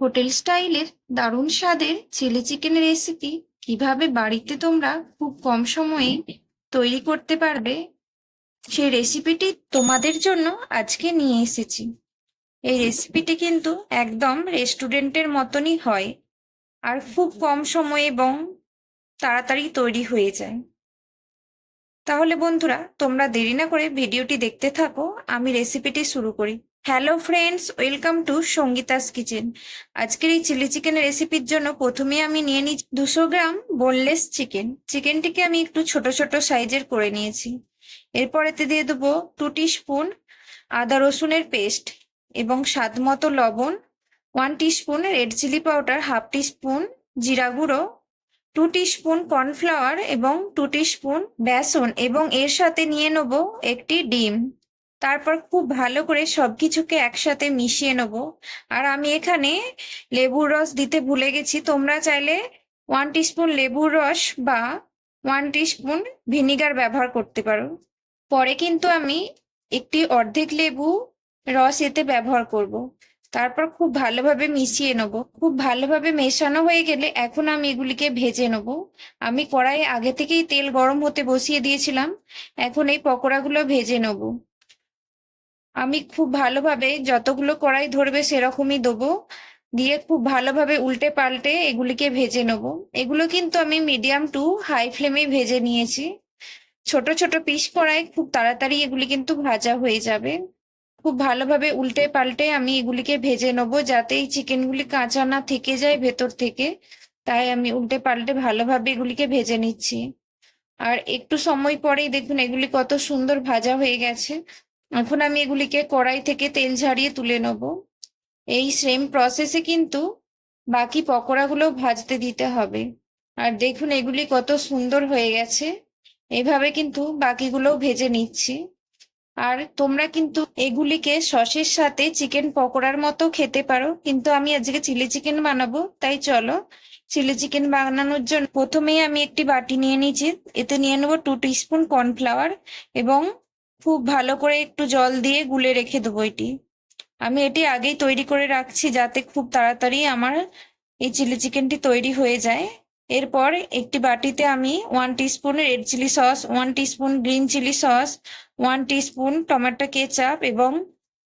Hotel স্টাইলের দারুণ স্বাদের চিলি চিকেন রেসিপি কীভাবে বাড়িতে তোমরা খুব কম সময়ে তৈরি করতে পারবে, সেই রেসিপিটি তোমাদের জন্য আজকে নিয়ে এসেছি। এই রেসিপিটি কিন্তু একদম রেস্টুরেন্টের মতনই হয় আর খুব কম সময়ে এবং তাড়াতাড়ি তৈরি হয়ে যায়। তাহলে বন্ধুরা, তোমরা দেরি না করে ভিডিওটি দেখতে থাকো, আমি রেসিপিটি শুরু করি। Hello friends, welcome to Sangeeta's kitchen. আজকের এই চিলি চিকেনের রেসিপির জন্য প্রথমে আমি নিয়ে নিই দুশো গ্রাম বোনলেস চিকেন। চিকেনটিকে আমি একটু ছোট ছোট সাইজের করে নিয়েছি। এরপর এতে দিয়ে দেবো টু স্পুন আদা রসুনের পেস্ট এবং স্বাদ মতো লবণ, one spoon red chilli powder, half spoon জিরা গুঁড়ো, টু স্পুন কর্নফ্লাওয়ার এবং টু স্পুন বেসন এবং এর সাথে নিয়ে নেব একটি ডিম। তারপর খুব ভালো করে সবকিছুকে একসাথে মিশিয়ে নেব। আর আমি এখানে লেবুর রস দিতে ভুলে গেছি। তোমরা চাইলে ওয়ান স্পুন লেবুর রস বা ওয়ান স্পুন ভিনিগার ব্যবহার করতে পারো। পরে কিন্তু আমি একটি অর্ধেক লেবু রস এতে ব্যবহার করব। তারপর খুব ভালোভাবে মিশিয়ে নেব। খুব ভালোভাবে মেশানো হয়ে গেলে এখন আমি এগুলিকে ভেজে নেব। আমি কড়াইয়ে আগে থেকেই তেল গরম হতে বসিয়ে দিয়েছিলাম। এখন এই পকোড়াগুলো ভেজে নেব। আমি খুব ভালোভাবে যতগুলো কড়াই ধরবে সেরকমই দেবো। দিয়ে খুব ভালোভাবে উল্টে পাল্টে এগুলিকে ভেজে নেব। এগুলো কিন্তু আমি মিডিয়াম টু হাই ফ্লেমে ভেজে নিয়েছি। ছোট ছোট পিস কড়াই খুব তাড়াতাড়ি এগুলি কিন্তু ভাজা হয়ে যাবে। খুব ভালোভাবে উল্টে পাল্টে আমি এগুলিকে ভেজে নেব যাতে এই চিকেনগুলি কাঁচা না থেকে যায় ভেতর থেকে। তাই আমি উল্টে পাল্টে ভালোভাবে এগুলিকে ভেজে নিচ্ছি। আর একটু সময় পরেই দেখুন এগুলি কত সুন্দর ভাজা হয়ে গেছে। এখন আমি এগুলিকে কড়াই থেকে তেল ঝাড়িয়ে তুলে নেব। এই সেম প্রসেসে কিন্তু বাকি পকোড়াগুলো ভাজতে দিতে হবে। আর দেখুন, এগুলি কত সুন্দর হয়ে গেছে। এভাবে কিন্তু বাকিগুলোও ভেজে নিচ্ছি। আর তোমরা কিন্তু এগুলিকে সসের সাথে চিকেন পকোড়ার মতো খেতে পারো। কিন্তু আমি আজকে চিলি চিকেন বানাবো, তাই চলো চিলি চিকেন বানানোর জন্য প্রথমেই আমি একটি বাটি নিয়ে নিয়েছি। এতে নিয়ে নেব টু টিস্পুন কর্নফ্লাওয়ার এবং খুব ভালো করে একটু জল দিয়ে গুলে রেখে দেবো এটি। আমি এটি আগেই তৈরি করে রাখছি যাতে খুব তাড়াতাড়ি আমার এই চিলি চিকেনটি তৈরি হয়ে যায়। এরপর একটি বাটিতে আমি one teaspoon red chilli sauce one teaspoon green chilli sauce one teaspoon tomato ketchup এবং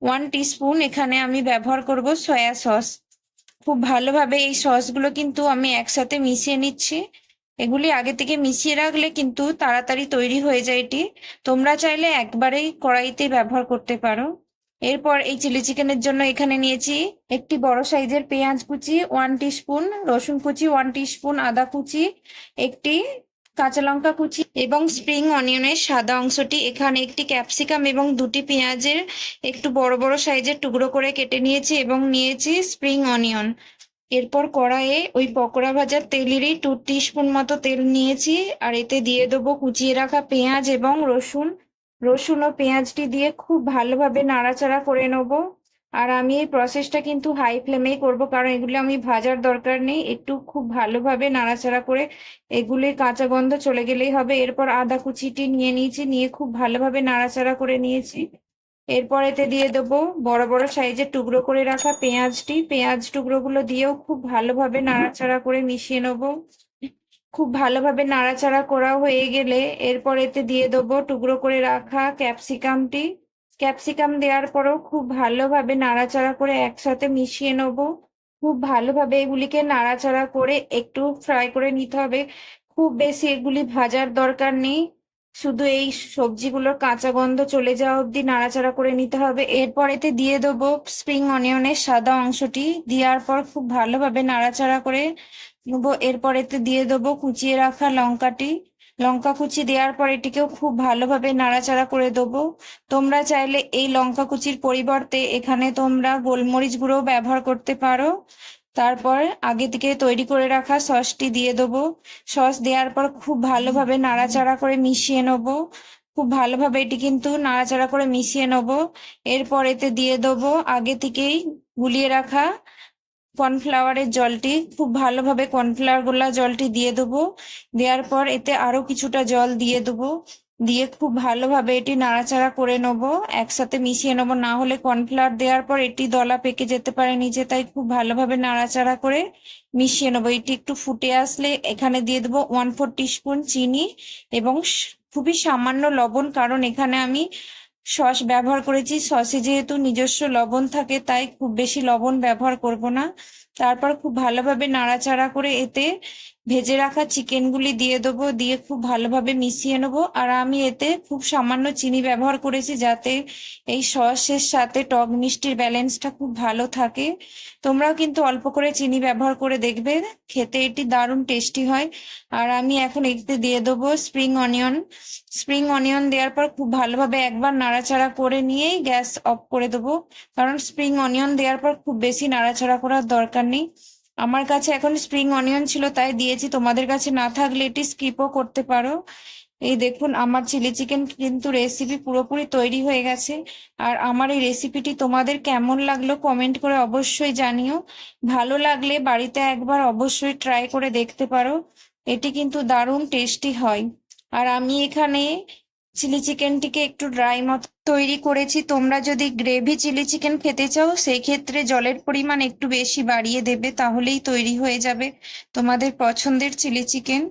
ওয়ান টিস্পুন এখানে আমি ব্যবহার করব সয়া সস খুব ভালোভাবে এই সসগুলো কিন্তু আমি একসাথে মিশিয়ে নিচ্ছি। এগুলি আগে থেকে মিশিয়ে রাখলে কিন্তু তাড়াতাড়ি তৈরি হয়ে যায় এটি। তোমরা চাইলে একবারেই কড়াইতে ব্যবহার করতে পারো। এরপর এই চিলি চিকেনের জন্য এখানে নিয়েছি একটি বড় সাইজের পেঁয়াজ কুচি ওয়ান স্পুন রসুন কুচি ওয়ান স্পুন আদা কুচি, একটি কাঁচা লঙ্কা কুচি এবং স্প্রিং অনিয়নের সাদা অংশটি। এখানে একটি ক্যাপসিকাম এবং দুটি পেঁয়াজের একটু বড় বড় সাইজের টুকরো করে কেটে নিয়েছি এবং নিয়েছি স্প্রিং অনিয়ন। এরপর কড়াইয়ে ওই পকোড়া ভাজার তেলেরই টু স্পুন মতো তেল নিয়েছি, আর এতে দিয়ে দেবো কুচিয়ে রাখা পেঁয়াজ এবং রসুন। রসুন ও পেঁয়াজটি দিয়ে খুব ভালোভাবে নাড়াচাড়া করে নেব। আর আমি এই প্রসেসটা কিন্তু হাই ফ্লেমেই করব, কারণ এগুলো আমি ভাজার দরকার নেই। একটু খুব ভালোভাবে নাড়াচাড়া করে এগুলির কাঁচা গন্ধ চলে গেলেই হবে। এরপর আদা কুচিটি নিয়ে নিয়েছি, নিয়ে খুব ভালোভাবে নাড়াচাড়া করে নিয়েছি। এরপর এতে দিয়ে দেবো বড় বড় সাইজের টুকরো করে রাখা পেঁয়াজটি। পেঁয়াজ টুকরোগুলো দিয়েও খুব ভালোভাবে নাড়াচাড়া করে মিশিয়ে নেব। খুব ভালোভাবে নাড়াচাড়া করা হয়ে গেলে এরপর এতে দিয়ে দেবো টুকরো করে রাখা ক্যাপসিকামটি। ক্যাপসিকাম দেওয়ার পরেও খুব ভালোভাবে নাড়াচাড়া করে একসাথে মিশিয়ে নেব। খুব ভালোভাবে এগুলিকে নাড়াচাড়া করে একটু ফ্রাই করে নিতে হবে। খুব বেশি এগুলি ভাজার দরকার নেই। শুধু এই সবজিগুলোর কাঁচা গন্ধ চলে যাওয়া অবধি নাড়াচাড়া করে নিতে হবে। এরপর এতে দিয়ে দেবো স্প্রিং অনিয়নের সাদা অংশটি। দেওয়ার পর খুব ভালোভাবে নাড়াচাড়া করে নেব। এরপর এতে দিয়ে দেবো কুচিয়ে রাখা লঙ্কাটি। লঙ্কা কুচি দেওয়ার পর এটিকেও খুব ভালোভাবে নাড়াচাড়া করে দেবো। তোমরা চাইলে এই লঙ্কা কুচির পরিবর্তে এখানে তোমরা গোলমরিচ গুঁড়ো ব্যবহার করতে পারো। তারপর আগে থেকে তৈরি করে রাখা সসটি দিয়ে দেবো। সস দেওয়ার পর খুব ভালোভাবে নাড়াচাড়া করে মিশিয়ে নেব। খুব ভালোভাবে এটি কিন্তু নাড়াচাড়া করে মিশিয়ে নেব। এরপর এতে দিয়ে দেবো আগে থেকেই গুলিয়ে রাখা কর্নফ্লাওয়ারের জলটি। খুব ভালোভাবে কর্নফ্লাওয়ার গোলা জলটি দিয়ে দেবো। দেওয়ার পর এতে আরও কিছুটা জল দিয়ে দেবো। দিয়ে খুব ভালোভাবে এটি নাড়াচাড়া করে নেব, একসাথে মিশিয়ে নেব। না হলে কর্নফ্লাওয়ার দেওয়ার পর এটি দলা পেকে যেতে পারে নিচে তাই খুব ভালোভাবে নাড়াচাড়া করে মিশিয়ে নেব। এটি একটু ফুটে আসলে এখানে দিয়ে দেবো ওয়ান ফোর টিস্পুন চিনি এবং খুবই সামান্য লবণ, কারণ এখানে আমি সস ব্যবহার করেছি। সসে যেহেতু নিজস্ব লবণ থাকে, তাই খুব বেশি লবণ ব্যবহার করব না। তারপর খুব ভালোভাবে নাড়াচাড়া করে এতে ভেজে রাখা চিকেনগুলি দিয়ে দেবো, দিয়ে খুব ভালোভাবে মিশিয়ে নেব। আর আমি এতে খুব সামান্য চিনি ব্যবহার করেছি যাতে এই সসের সাথে টক মিষ্টির ব্যালেন্সটা খুব ভালো থাকে। তোমরাও কিন্তু অল্প করে চিনি ব্যবহার করে দেখবে, খেতে এটি দারুণ টেস্টি হয়। আর আমি এখন এটিতে দিয়ে দেবো স্প্রিং অনিয়ন। স্প্রিং অনিয়ন দেওয়ার পর খুব ভালোভাবে একবার নাড়াচাড়া করে নিয়েই গ্যাস অফ করে দেবো। কারণ স্প্রিং অনিয়ন দেওয়ার পর খুব বেশি নাড়াচাড়া করার দরকার নেই। আমার কাছে এখন স্প্রিং অনিয়ন ছিল, তাই দিয়েছি। তোমাদের কাছে না থাকলে এটি স্কিপও করতে পারো। এই দেখুন, আমার চিলি চিকেন কিন্তু রেসিপি পুরোপুরি তৈরি হয়ে গেছে। আর আমার এই রেসিপিটি তোমাদের কেমন লাগল কমেন্ট করে অবশ্যই জানিও। ভালো লাগলে বাড়িতে একবার অবশ্যই ট্রাই করে দেখতে পারো। এটি কিন্তু দারুণ টেস্টি হয়। আর আমি এখানে চিলি চিকেনটিকে একটু ড্রাই মত তৈরি করেছি। তোমরা যদি গ্রেভি চিলি চিকেন খেতে চাও সেই ক্ষেত্রে জলের পরিমাণ একটু বেশি বাড়িয়ে দেবে, তাহলেই তৈরি হয়ে যাবে তোমাদের পছন্দের চিলি চিকেন।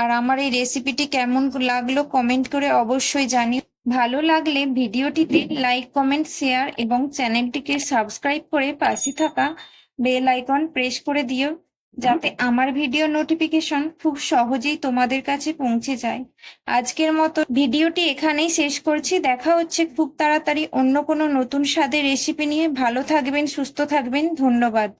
আর আমার এই রেসিপিটি কেমন লাগল কমেন্ট করে অবশ্যই জানিও। ভালো লাগলে ভিডিওটিতে লাইক কমেন্ট শেয়ার এবং চ্যানেলটিকে সাবস্ক্রাইব করে পাশে থাকা বেল আইকন প্রেস করে দিও। যাতে আমার ভিডিও নোটিফিকেশন খুব সহজেই তোমাদের কাছে পৌঁছে যায়। আজকের মতো ভিডিওটি এখানেই শেষ করছি। দেখা হচ্ছে খুব তাড়াতাড়ি অন্য কোনো নতুন স্বাদের রেসিপি নিয়ে। ভালো থাকবেন, সুস্থ থাকবেন। ধন্যবাদ।